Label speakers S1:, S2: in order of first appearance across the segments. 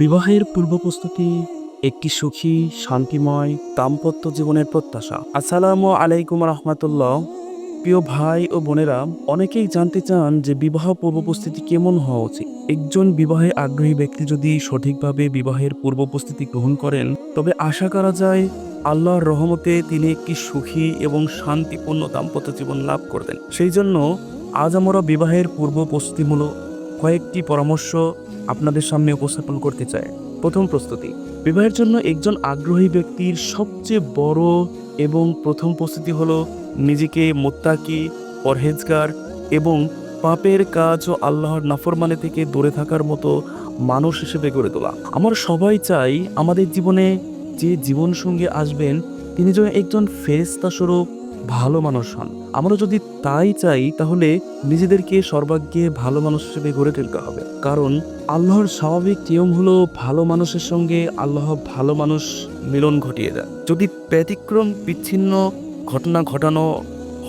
S1: বিবাহের পূর্ব প্রস্তুতি একটি সুখী, শান্তিময়, দাম্পত্য জীবনের প্রত্যাশা। আসসালামু আলাইকুম রহমতুল্লাহ। প্রিয় ভাই ও বোনেরা, অনেকেই জানতে চান যে বিবাহ পূর্ব প্রস্তুতি কেমন হওয়া উচিত। একজন বিবাহে আগ্রহী ব্যক্তি যদি সঠিকভাবে বিবাহের পূর্ব প্রস্তুতি গ্রহণ করেন, তবে আশা করা যায় আল্লাহর রহমতে তিনি একটি সুখী এবং শান্তিপূর্ণ দাম্পত্য জীবন লাভ করবেন। সেই জন্য আজ আমরা বিবাহের পূর্ব প্রস্তুতিমূলক কয়েকটি পরামর্শ আপনাদের সামনে উপস্থাপন করতে চাই। প্রথম প্রস্তুতি, বিবাহের জন্য একজন আগ্রহী ব্যক্তির সবচেয়ে বড় এবং প্রথম প্রস্তুতি হলো নিজেকে মোত্তাকি, পরহেজগার এবং পাপের কাজ ও আল্লাহর নাফরমানে থেকে দূরে থাকার মতো মানুষ হিসেবে গড়ে তোলা। আমার সবাই চাই আমাদের জীবনে যে জীবনসঙ্গী আসবেন, তিনি যেন একজন ফেরেস্তা স্বরূপ ভালো মানুষ হন। আমরা যদি তাই চাই, তাহলে নিজেদেরকে সর্বাগ্যে ভালো মানুষ হিসেবে গড়ে তুলতে হবে। কারণ আল্লাহর স্বাভাবিক নিয়ম হলো ভালো মানুষের সঙ্গে আল্লাহ ভালো মানুষ মিলন ঘটিয়ে দেয় যদি ব্যতিক্রম, বিচ্ছিন্ন ঘটনা ঘটানো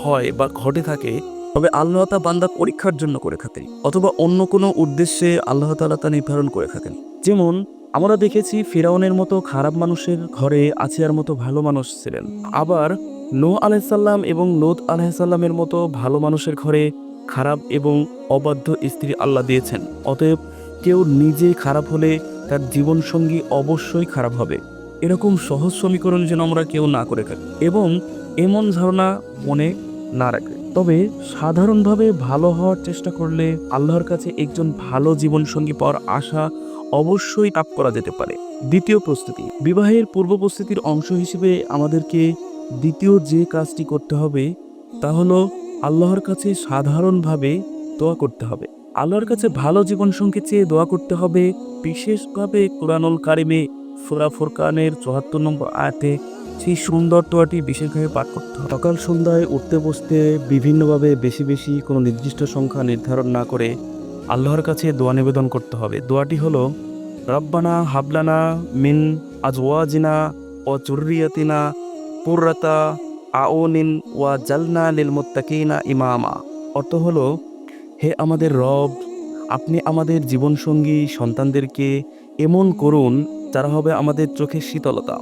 S1: হয় বা ঘটে থাকে, তবে আল্লাহ তা বান্দা পরীক্ষার জন্য করে থাকেন, অথবা অন্য কোনো উদ্দেশ্যে আল্লাহ তালা তা নির্ধারণ করে থাকেন। যেমন, আমরা দেখেছি ফেরাউনের মতো খারাপ মানুষের ঘরে আসিয়ার মতো ভালো মানুষ ছিলেন। আবার নো আলাইসাল্লাম এবং লোদ আলাইসাল্লামের মতো ভালো মানুষের ঘরে খারাপ এবং অবাধ্য স্ত্রী আল্লাহ দিয়েছেন। অতএব কেউ নিজে খারাপ হলে তার জীবনসঙ্গী অবশ্যই খারাপ হবে। এরকম সহজ সমীকরণ যেন আমরা কেউ না করে থাকি এবং এমন ধারণা মনে না রাখে। তবে সাধারণভাবে ভালো হওয়ার চেষ্টা করলে আল্লাহর কাছে একজন ভালো জীবনসঙ্গী পাওয়ার আশা অবশ্যই লাভ করা যেতে পারে। দ্বিতীয় প্রস্তুতি, বিবাহের পূর্ব প্রস্তুতির অংশ হিসেবে আমাদেরকে দ্বিতীয় যে কাজটি করতে হবে, তা হলো আল্লাহর কাছে সাধারণভাবে দোয়া করতে হবে। আল্লাহর কাছে ভালো জীবনসঙ্গী চেয়ে দোয়া করতে হবে, বিশেষভাবে কোরআনুল কারিমে সুরা ফুরকানের চুয়াত্তর নম্বর আয়াতে সেই সুন্দর দোয়াটি বিশেষভাবে পাঠ করতে হবে। সকাল সন্ধ্যায় উঠতে বসতে বিভিন্নভাবে বেশি বেশি কোনো নির্দিষ্ট সংখ্যা নির্ধারণ না করে আল্লাহর কাছে দোয়া নিবেদন করতে হবে। দোয়াটি হলো, রব্বানা হাবলানা মিন আজওয়াজিনা ও জুরিয়াতিনা পুররাতা আওনিন ওয়া জালনা লিল মুত্তাকিনা ইমামা। অর্থ হলো, হে আমাদের রব, আপনি আমাদের জীবনসঙ্গী সন্তানদেরকে এমন করুন যারা হবে আমাদের চোখের শীতলতা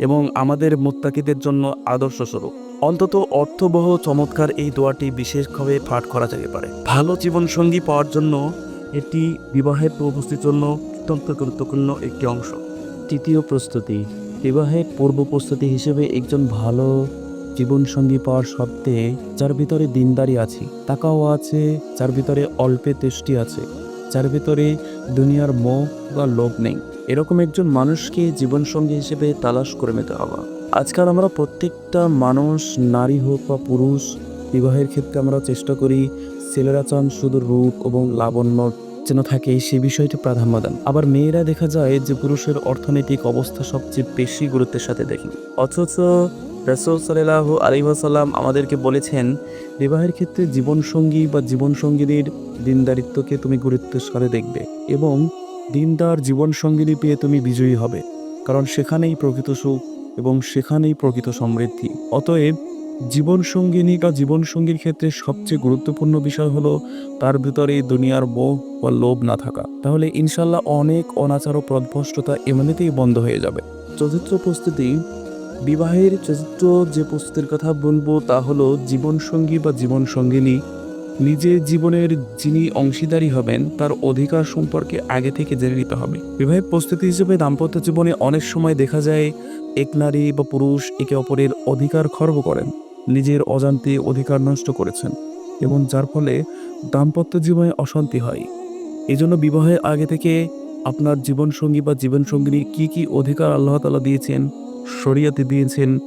S1: এবং আমাদের মোত্তাকিদের জন্য আদর্শ স্বরূপ অন্তত অর্থবহ চমৎকার এই দোয়াটি বিশেষভাবে পাঠ করা যেতে পারে। ভালো জীবনসঙ্গী পাওয়ার জন্য এটি বিবাহের প্রস্তুতির জন্য অত্যন্ত গুরুত্বপূর্ণ একটি অংশ। তৃতীয় প্রস্তুতি বিবাহের পূর্ব প্রস্তুতি হিসেবে একজন ভালো জীবনসঙ্গী পাওয়ার সত্ত্বে যার ভিতরে দিনদারি আছে, টাকাও আছে, যার ভিতরে অল্পে তেষ্টি আছে, যার ভিতরে দুনিয়ার মোহ বা লোভ নেই। এরকম একজন মানুষকে জীবনসঙ্গী হিসেবে তালাশ করে নিতে হবে। আজকাল আমরা প্রত্যেকটা মানুষ, নারী হোক বা পুরুষ, বিবাহের ক্ষেত্রে আমরা চেষ্টা করি, ছেলেরা চান শুধু রূপ এবং লাবণ্য যেন থাকে, সে বিষয়টি প্রাধান্য দেন। আবার মেয়েরা দেখা যায় যে পুরুষের অর্থনৈতিক অবস্থা সবচেয়ে বেশি গুরুত্বের সাথে দেখেন। অথচ রসুল সাল্লাহ আলিমাসাল্লাম আমাদেরকে বলেছেন, বিবাহের ক্ষেত্রে জীবনসঙ্গী বা জীবনসঙ্গীদের দিনদারিত্বকে তুমি গুরুত্বের সাথে দেখবে এবং দিনদার জীবনসঙ্গিনী পেয়ে তুমি বিজয়ী হবে। কারণ সেখানেই প্রকৃত সুখ এবং সেখানেই প্রকৃত সমৃদ্ধি। অতএব জীবনসঙ্গিনী বা জীবনসঙ্গীর ক্ষেত্রে সবচেয়ে গুরুত্বপূর্ণ বিষয় হলো তার ভিতরে এই দুনিয়ার মোহ বা লোভ না থাকা। তাহলে ইনশাল্লাহ অনেক অনাচার ও প্রদভষ্টতা এমনিতেই বন্ধ হয়ে যাবে। চতুর্থ প্রস্তুতি, বিবাহের চতুর্থ যে প্রস্তুতির কথা বলব তা হলো জীবনসঙ্গী বা জীবনসঙ্গিনী। নিজের জীবনের যিনি অংশীদারী হবেন, তার অধিকার সম্পর্কে আগে থেকে জেনে নিতে হবে। বিবাহের প্রস্তুতি হিসেবে দাম্পত্য জীবনে অনেক সময় দেখা যায়, এক নারী বা পুরুষ একে অপরের অধিকার খর্ব করেন। নিজের অজান্তে অধিকার নষ্ট করেছেন এবং যার ফলে দাম্পত্য জীবনে অশান্তি হয়। এই জন্য বিবাহের আগে থেকে আপনার জীবনসঙ্গী বা জীবনসঙ্গিনী কি কি অধিকার আল্লাহ তালা দিয়েছেন, শরিয়াতে দিয়েছেন,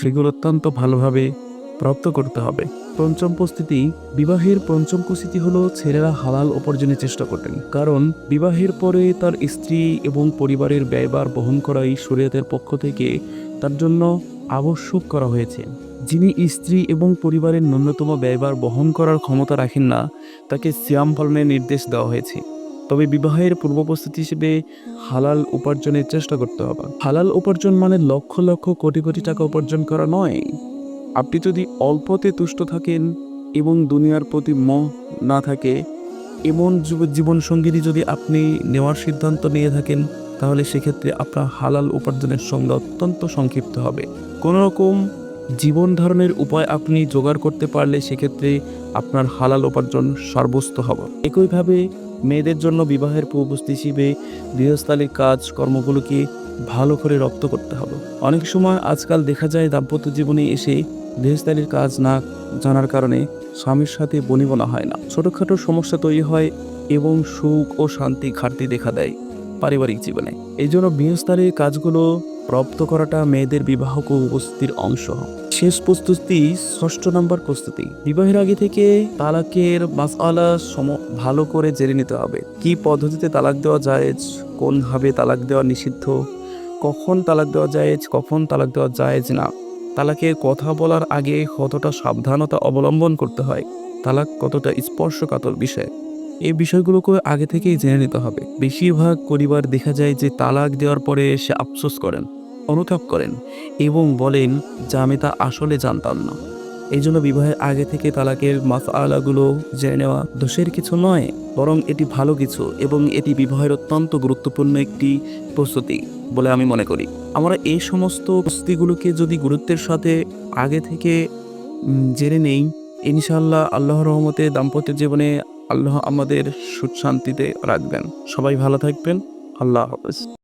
S1: সেগুলো অত্যন্ত ভালোভাবে প্রাপ্ত করতে হবে। পঞ্চম প্রস্তুতি, বিবাহের পঞ্চম প্রস্তুতি হলো ছেলেরা হালাল উপার্জনের চেষ্টা করতেন। কারণ বিবাহের পরে তার স্ত্রী এবং পরিবারের ব্যয়বার বহন করাই শরীয়তের পক্ষ থেকে তার জন্য আবশ্যক করা হয়েছে। যিনি স্ত্রী এবং পরিবারের ন্যূনতম ব্যয়বার বহন করার ক্ষমতা রাখেন না, তাকে সিয়াম পালনের নির্দেশ দেওয়া হয়েছে। তবে বিবাহের পূর্ব প্রস্তুতি হিসেবে হালাল উপার্জনের চেষ্টা করতে হবে। হালাল উপার্জন মানে লক্ষ লক্ষ কোটি কোটি টাকা উপার্জন করা নয়। আপনি যদি অল্পতে তুষ্ট থাকেন এবং দুনিয়ার প্রতি মোহ না থাকে, এমন জীবনসঙ্গীরই যদি আপনি নেওয়ার সিদ্ধান্ত নিয়ে থাকেন, তাহলে সেক্ষেত্রে আপনার হালাল উপার্জনের সঙ্গে অত্যন্ত সংক্ষিপ্ত হবে। কোনো রকম জীবন ধারণের উপায় আপনি জোগাড় করতে পারলে সেক্ষেত্রে আপনার হালাল উপার্জন সর্বস্ত হবে। একইভাবে মেয়েদের জন্য বিবাহের পূর্বস্থ হিসেবে গৃহস্থালির কাজ কর্মগুলোকে ভালো করে রপ্ত করতে হবে। অনেক সময় আজকাল দেখা যায় দাম্পত্য জীবনে এসে গৃহস্থালির কাজ না জানার কারণে স্বামীর সাথে বনিবনা হয় না। ছোটোখাটো সমস্যা তৈরি হয় এবং সুখ ও শান্তি ঘাটতি দেখা দেয় পারিবারিক জীবনে। এই জন্য গৃহস্থালির কাজগুলো রপ্ত করাটা মেয়েদের বিবাহ উপস্থিতির অংশ। শেষ প্রস্তুতি ষষ্ঠ নম্বর প্রস্তুতি। বিবাহের আগে থেকে তালাকের মাসআলা সম, ভালো করে জেনে নিতে হবে। কি পদ্ধতিতে তালাক দেওয়া জায়েজ কোনভাবে তালাক দেওয়া নিষিদ্ধ, কখন তালাক দেওয়া জায়েজ কখন তালাক দেওয়া জায়েজ না। তালাকের কথা বলার আগে কতটা সাবধানতা অবলম্বন করতে হয়, তালাক কতটা স্পর্শকাতর বিষয় এই বিষয়গুলোকে আগে থেকেই জেনে নিতে হবে। বেশিরভাগ পরিবার দেখা যায় যে তালাক দেওয়ার পরে সে আফসোস করেন। অনুতাপ করেন এবং বলেন যে আমি তা আসলে জানতাম না। এই জন্য বিবাহের আগে থেকে তালাকের মাসআলাগুলো জেনে নেওয়া দোষের কিছু নয়, বরং এটি ভালো কিছু এবং এটি বিবাহের অত্যন্ত গুরুত্বপূর্ণ একটি প্রস্তুতি বলে আমি মনে করি। আমরা এই সমস্ত প্রস্তুতিগুলোকে যদি গুরুত্বের সাথে আগে থেকে জেনে নেই ইনশাল্লাহ আল্লাহর রহমতে দাম্পত্য জীবনে আল্লাহ আমাদের সুখ শান্তিতে রাখবেন। সবাই ভালো থাকবেন। আল্লাহ হাফেজ।